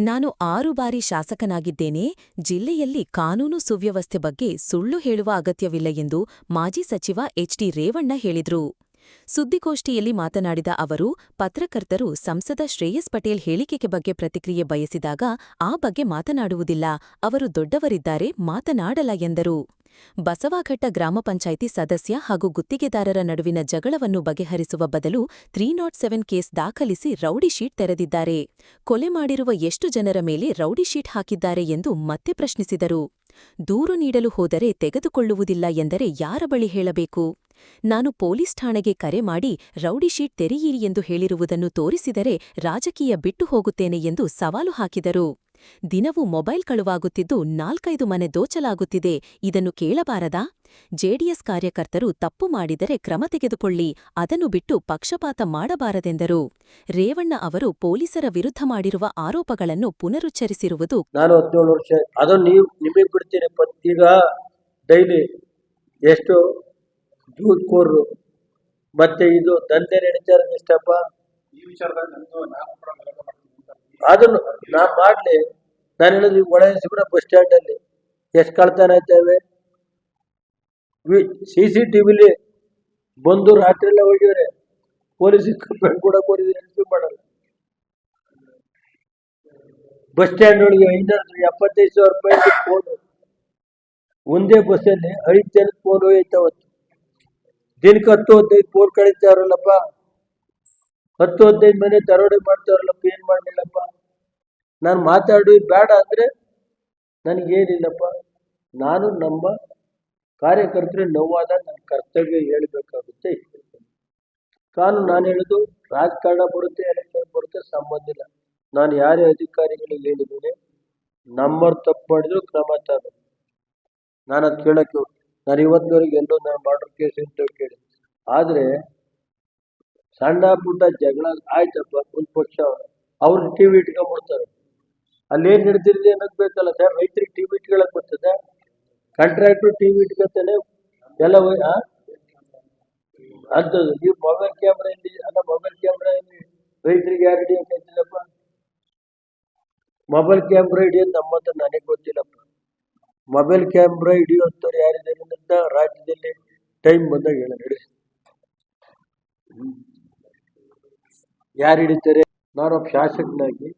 ನಾನು ಆರು ಬಾರಿ ಶಾಸಕನಾಗಿದ್ದೇನೆ, ಜಿಲ್ಲೆಯಲ್ಲಿ ಕಾನೂನು ಸುವ್ಯವಸ್ಥೆ ಬಗ್ಗೆ ಸುಳ್ಳು ಹೇಳುವ ಅಗತ್ಯವಿಲ್ಲ ಎಂದು ಮಾಜಿ ಸಚಿವ ಎಚ್ಡಿ ರೇವಣ್ಣ ಹೇಳಿದರು. ಸುದ್ದಿಗೋಷ್ಠಿಯಲ್ಲಿ ಮಾತನಾಡಿದ ಅವರು, ಪತ್ರಕರ್ತರು ಸಂಸದ ಶ್ರೇಯಸ್ ಪಟೇಲ್ ಹೇಳಿಕೆಗೆ ಬಗ್ಗೆ ಪ್ರತಿಕ್ರಿಯೆ ಬಯಸಿದಾಗ ಆ ಬಗ್ಗೆ ಮಾತನಾಡುವುದಿಲ್ಲ, ಅವರು ದೊಡ್ಡವರಿದ್ದಾರೆ ಮಾತನಾಡಲ ಎಂದರು. ಬಸವಾಘಟ್ಟ ಗ್ರಾಮ ಪಂಚಾಯಿತಿ ಸದಸ್ಯ ಹಾಗೂ ಗುತ್ತಿಗೆದಾರರ ನಡುವಿನ ಜಗಳವನ್ನು ಬಗೆಹರಿಸುವ ಬದಲು ತ್ರೀ ನಾಟ್ ಸೆವೆನ್ ಕೇಸ್ ದಾಖಲಿಸಿ ರೌಡಿ ಶೀಟ್ ತೆರೆದಿದ್ದಾರೆ. ಕೊಲೆ ಮಾಡಿರುವ ಎಷ್ಟು ಜನರ ಮೇಲೆ ರೌಡಿ ಶೀಟ್ ಹಾಕಿದ್ದಾರೆ ಎಂದು ಮತ್ತೆ ಪ್ರಶ್ನಿಸಿದರು. ದೂರು ನೀಡಲು ಹೋದರೆ ತೆಗೆದುಕೊಳ್ಳುವುದಿಲ್ಲ ಎಂದರೆ ಯಾರ ಬಳಿ ಹೇಳಬೇಕು? ನಾನು ಪೊಲೀಸ್ ಠಾಣೆಗೆ ಕರೆ ಮಾಡಿ ರೌಡಿ ಶೀಟ್ ತೆರೆಯಿರಿ ಎಂದು ಹೇಳಿರುವುದನ್ನು ತೋರಿಸಿದರೆ ರಾಜಕೀಯ ಬಿಟ್ಟು ಹೋಗುತ್ತೇನೆ ಎಂದು ಸವಾಲು ಹಾಕಿದರು. ದಿನವೂ ಮೊಬೈಲ್ ಕಳುವಾಗುತ್ತಿದ್ದು ನಾಲ್ಕೈದು ಮನೆ ದೋಚಲಾಗುತ್ತಿದೆ. ಇದನ್ನು ಕೇಳಬಾರದಾ? ಜೆಡಿಎಸ್ ಕಾರ್ಯಕರ್ತರು ತಪ್ಪು ಮಾಡಿದರೆ ಕ್ರಮ ತೆಗೆದುಕೊಳ್ಳಿ ಅದನ್ನು ಬಿಟ್ಟು ಪಕ್ಷಪಾತ ಮಾಡಬಾರದೆಂದರು. ರೇವಣ್ಣ ಅವರು ಪೊಲೀಸರ ವಿರುದ್ಧ ಮಾಡಿರುವ ಆರೋಪಗಳನ್ನು ಪುನರುಚ್ಚರಿಸಿರುವುದು ನಾನು ಹದಿನೇಳು ವರ್ಷ ಅದು ನೀವು ನಿಮಗೆ ಬಿಡ್ತೀರಿ ಈಗ ಡೈಲಿ ಎಷ್ಟು ಕೋರ್ರು ಮತ್ತೆ ಇದು ದಂಧೆ ನಡೀತಾ ಈ ಎಷ್ಟಪ್ಪ? ಈ ವಿಚಾರದಾಗ ಅದನ್ನು ನಾನು ಮಾಡಲಿ ನಾನು ಹೇಳೋದು ಈಗ ಒಳ ಕೂಡ ಬಸ್ ಸ್ಟ್ಯಾಂಡಲ್ಲಿ ಎಷ್ಟು ಕಳ್ತನ ಆಯ್ತವೆ ಸಿ ಸಿ ಟಿ ವಿಲಿ ಬಂದು ರಾತ್ರಿ ಎಲ್ಲ ಹೋಗಿದ್ರೆ ಪೊಲೀಸಿಗೆ ಕಂಪ್ಲೇಂಟ್ ಕೂಡ ಕೊಡಿದ್ರೆ ಎಂಟ್ರಿ ಮಾಡಲ್ಲ ಬಸ್ ಸ್ಟ್ಯಾಂಡ್ ಒಳಗೆ ಐನೂರ ಎಪ್ಪತ್ತೈದು ಸಾವಿರ ರೂಪಾಯಿ ಫೋನು ಒಂದೇ ಬಸ್ಸಲ್ಲಿ ಐದು ಜನದ ಫೋನ್ ಹೋಯ್ತವತ್ತು ದಿನಕ್ಕೆ ಹತ್ತು ಹದಿನೈದು ಫೋನ್ ಕಳೀತಾರಲ್ಲಪ್ಪ ಹತ್ತು ಹದಿನೈದು ಮನೆ ದರೋಡೆ ಮಾಡ್ತಾರಲ್ಲಪ್ಪ ಏನ್ ಮಾಡಲಿಲ್ಲಪ್ಪ? ನಾನು ಮಾತಾಡಿ ಬೇಡ ಅಂದ್ರೆ ನನಗೇನಿಲ್ಲಪ್ಪ ನಾನು ನಮ್ಮ ಕಾರ್ಯಕರ್ತರು ನೋವಾದ ನನ್ನ ಕರ್ತವ್ಯ ಹೇಳ್ಬೇಕಾಗುತ್ತೆ. ಕಾನೂನು ನಾನು ಹೇಳೋದು, ರಾಜಕಾರಣ ಬರುತ್ತೆ, ಎಲೆಕ್ಷನ್ ಬರುತ್ತೆ, ಸಂಬಂಧ ಇಲ್ಲ. ನಾನು ಯಾರೇ ಅಧಿಕಾರಿಗಳಿಗೆ ಹೇಳಿದ್ದೀನಿ, ನಮ್ಮವ್ರು ತಪ್ಪು ಮಾಡಿದ್ರು ಕ್ರಮ ತಗೋ. ನಾನು ಅದು ಕೇಳಕ್ಕೆ ನಾನು ಇವತ್ತಿನವರೆಗೆ ಎಲ್ಲೋ ನಾನು ಮಾಡ್ರ್ ಕೇಸ್ ಅಂತ ಕೇಳಿ ಆದರೆ ಸಣ್ಣ ಪುಟ್ಟ ಜಗಳ ಆಯ್ತಪ್ಪ, ಒಂದು ಪಕ್ಷ. ಅವ್ರು ಟಿವಿ ಇಟ್ಕೊಂಡ್ಬಿಡ್ತಾರೆ. ಅಲ್ಲೇನು ನಡೀತಿದೆ ಅನ್ನೋದು ಬೇಕಲ್ಲ ಸರ್. ರೈತರಿಗೆ ಟಿವಿ ಇಟ್ಕೊಳಕ್ ಬರ್ತದೆ. ಕಾಂಟ್ರಾಕ್ಟ್ರು ಟಿವಿ ಇಟ್ಕೊತಾನೆ. ಎಲ್ಲ ಅಂತ ಈ ಮೊಬೈಲ್ ಕ್ಯಾಮ್ರಾ ಇಲ್ಲಿ, ಅಲ್ಲ ಮೊಬೈಲ್ ಕ್ಯಾಮ್ರಾ ಇಲ್ಲಿ ರೈತರಿಗೆ ಯಾರು ಹಿಡಿಯಪ್ಪ ಮೊಬೈಲ್ ಕ್ಯಾಮ್ರಾ ಹಿಡಿಯೋದು ನಮ್ಮ ಹತ್ರ ನನಗೆ ಗೊತ್ತಿಲ್ಲಪ್ಪ. ಮೊಬೈಲ್ ಕ್ಯಾಮ್ರಾ ಹಿಡಿಯುವಂಥವ್ರು ಯಾರಿದ್ದಾರೆ ಅಂತ ರಾಜ್ಯದಲ್ಲಿ ಟೈಮ್ ಬಂದಾಗ ಹೇಳ ಯಾರು ಹಿಡಿತಾರೆ ನಾನೊಬ್ಬ ಶಾಸಕನಾಗಿ